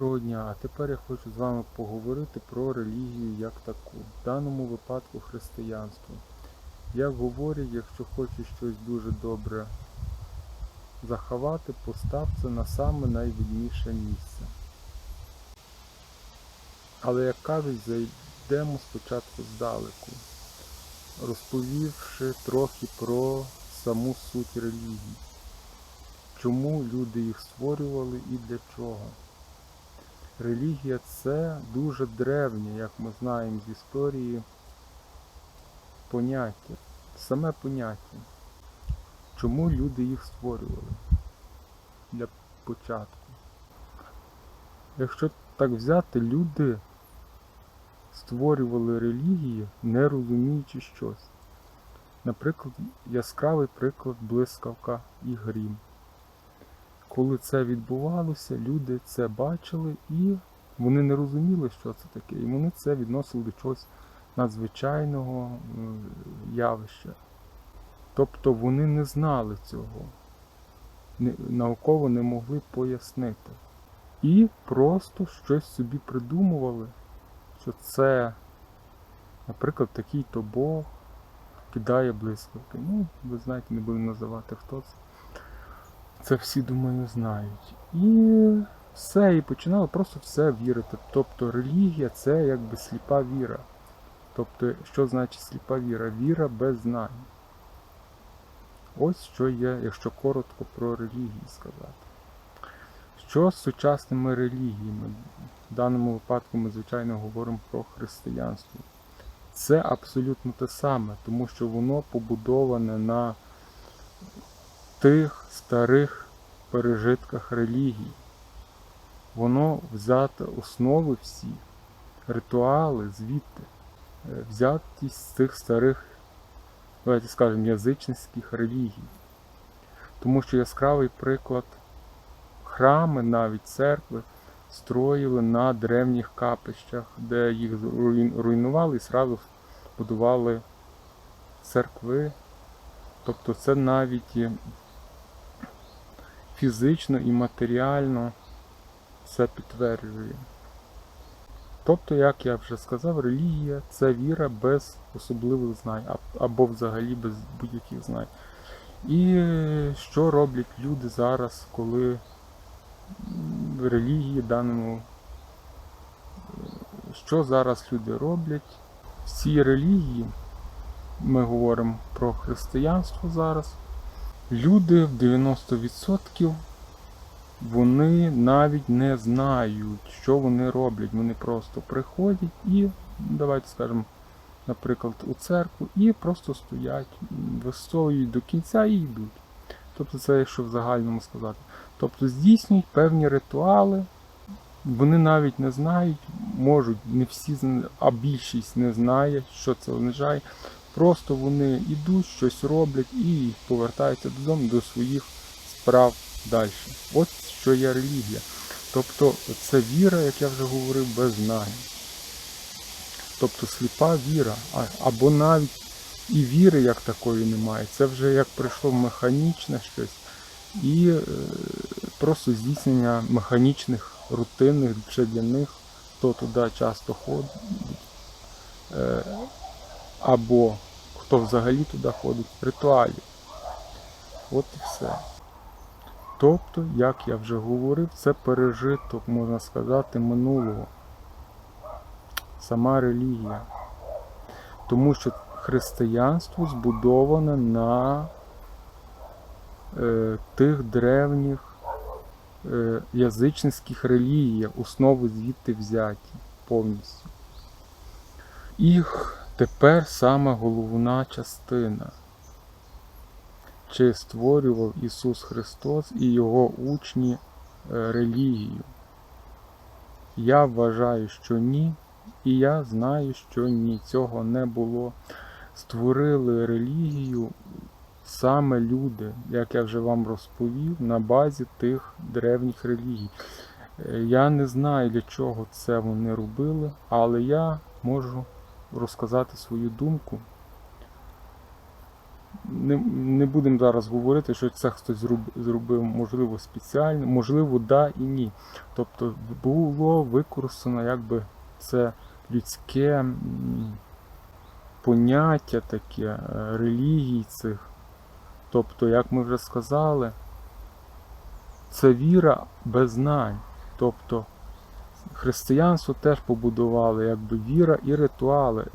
Доброго дня, а тепер я хочу з вами поговорити про релігію як таку, в даному випадку християнство. Як говорять, якщо хочеш щось дуже добре заховати, постав це на саме найвідніше місце. Але, як кажуть, зайдемо спочатку здалеку, розповівши трохи про саму суть релігії, чому люди їх створювали і для чого. Релігія це дуже древнє, як ми знаємо з історії, поняття. Саме поняття. Чому люди їх створювали для початку? Якщо так взяти, люди створювали релігії, не розуміючи щось. Наприклад, яскравий приклад блискавка і грім. Коли це відбувалося, люди це бачили і вони не розуміли, що це таке. І вони це відносили до чогось надзвичайного е, явища. Тобто вони не знали цього, науково не могли пояснити. І просто щось собі придумували, що це, наприклад, такий-то Бог кидає блискавки. Ну, ви знаєте, не будемо називати хто це. Це всі, думаю, знають. І все, і починали просто все вірити. Тобто релігія це якби сліпа віра. Тобто, що значить сліпа віра? Віра без знань. Ось що є, якщо коротко про релігії сказати. Що з сучасними релігіями? В даному випадку ми, звичайно, говоримо про християнство. Це абсолютно те саме, тому що воно побудоване на тих старих пережитках релігії. Воно взято основи всі, ритуали звідти, е, взяті з цих старих, давайте скажемо, язичницьких релігій. Тому що яскравий приклад храми, навіть церкви, строїли на древніх капищах, де їх руйнували і сразу будували церкви. Тобто це навіть фізично і матеріально це підтверджує. Тобто, як я вже сказав, релігія це віра без особливих знань, або взагалі без будь-яких знань. І що роблять люди зараз, коли в релігії даному, що зараз люди роблять? В цій релігії, ми говоримо про християнство зараз, люди в 90% вони навіть не знають, що вони роблять. Вони просто приходять і, давайте скажемо, наприклад, у церкву і просто стоять, вистоюють до кінця і йдуть. Тобто це, якщо в загальному сказати. Тобто здійснюють певні ритуали, вони навіть не знають, можуть, не всі, а більшість не знає, що це означає. Просто вони йдуть, щось роблять і повертаються додому до своїх справ далі. От що є релігія. Тобто це віра, як я вже говорив, без знань. Тобто сліпа віра, або навіть і віри як такої немає. Це вже як прийшло механічне щось і е, просто здійснення механічних, рутинних вже для них, хто туди часто ходить, е, або хто взагалі туди ходить, ритуалів. От і все. Тобто, як я вже говорив, це пережиток, можна сказати, минулого. Сама релігія. Тому що християнство збудоване на е, тих древніх е, язичницьких релігіях, основи звідти взяті повністю. Їх тепер саме головна частина чи створював Ісус Христос і Його учні е, релігію? Я вважаю, що ні, і я знаю, що ні, цього не було. Створили релігію саме люди, як я вже вам розповів, на базі тих древніх релігій. Е, Я не знаю, для чого це вони робили, але я можу розказати свою думку. не, не будемо зараз говорити, що це хтось зроб- зробив, можливо, спеціально, можливо, да і ні. Тобто було використано якби це людське поняття таке е, релігій цих. Тобто, як ми вже сказали, це віра без знань. Тобто християнство теж побудували якби віра і ритуали.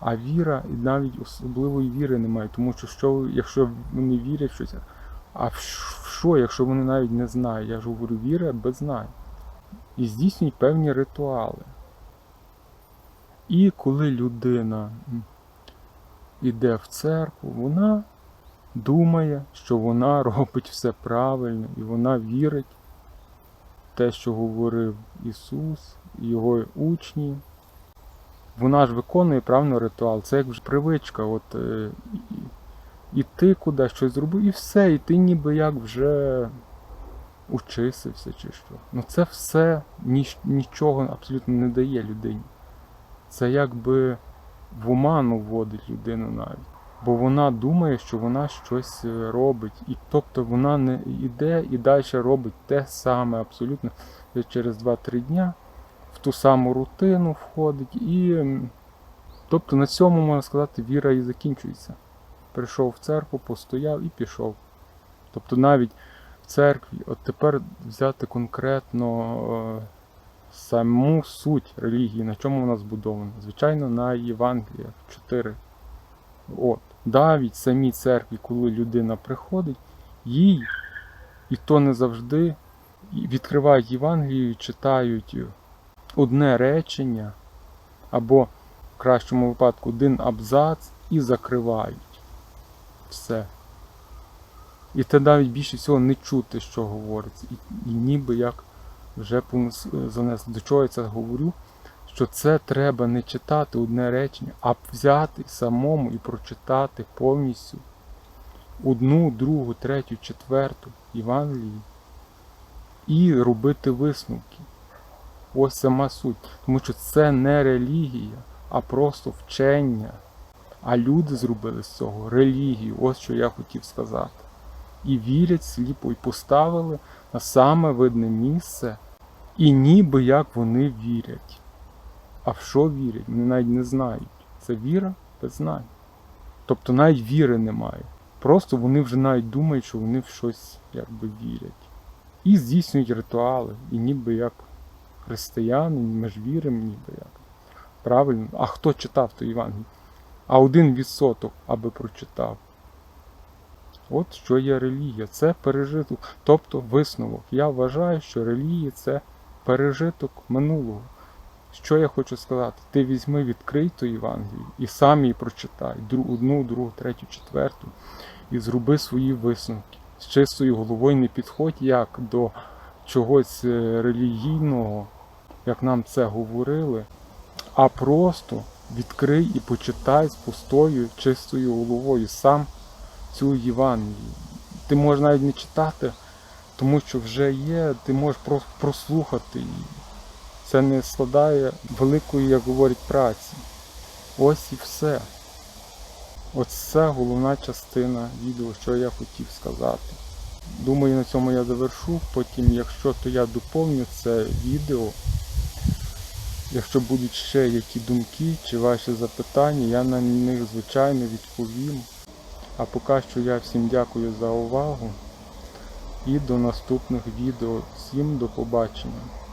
А- віра і навіть особливої віри немає, тому що, що якщо вони вірять в щось, а в що, якщо вони навіть не знають? Я ж говорю, віра без знань. І здійснюють певні ритуали. І коли людина м, іде в церкву, вона думає, що вона робить все правильно, і вона вірить те, що говорив Ісус, його учні. Вона ж виконує правильно ритуал. Це як вже привичка. От, е, іти куди щось зробив, і все, і ти ніби як вже учисився чи що. Ну це все ніч, нічого абсолютно не дає людині. Це якби в оману вводить людину навіть. Бо вона думає, що вона щось е, робить. І тобто вона не йде і далі робить те саме абсолютно через 2-3 дня в ту саму рутину входить. І тобто на цьому можна сказати, віра і закінчується. Прийшов в церкву, постояв і пішов. Тобто навіть в церкві, от тепер взяти конкретно е, саму суть релігії, на чому вона збудована. Звичайно, на Євангеліях 4. От. Навіть самій церкві, коли людина приходить, їй, і то не завжди, відкривають Євангелію, читають одне речення, або в кращому випадку один абзац і закривають все. І те навіть більше всього не чути, що говориться. І, і ніби як вже занесли. До чого я це говорю? Що це треба не читати одне речення, а взяти самому і прочитати повністю одну, другу, третю, четверту Євангелії і робити висновки. Ось сама суть. Тому що це не релігія, а просто вчення. А люди зробили з цього релігію. Ось що я хотів сказати. І вірять сліпо, і поставили на саме видне місце, і ніби як вони вірять. А в що вірять? Вони навіть не знають. Це віра без знань. Тобто навіть віри немає. Просто вони вже навіть думають, що вони в щось якби вірять. І здійснюють ритуали, і ніби як християни, ми ж віримо, ніби як. Правильно? А хто читав то Євангеліє? А один відсоток, аби прочитав. От що є релігія. Це пережиток, тобто висновок. Я вважаю, що релігія це пережиток минулого. Що я хочу сказати? Ти візьми, відкрий ту Євангелію і сам її прочитай. Одну, другу, третю, четверту. І зроби свої висновки. З чистою головою не підходь як до чогось е, релігійного, як нам це говорили, а просто відкрий і почитай з пустою, чистою головою сам цю Євангелію. Ти можеш навіть не читати, тому що вже є, ти можеш прослухати її. Це не складає великої, як говорять, праці. Ось і все. Оце головна частина відео, що я хотів сказати. Думаю, на цьому я завершу. Потім, якщо то я доповню це відео. Якщо будуть ще які думки чи ваші запитання, я на них звичайно відповім. А поки що я всім дякую за увагу і до наступних відео. Всім до побачення.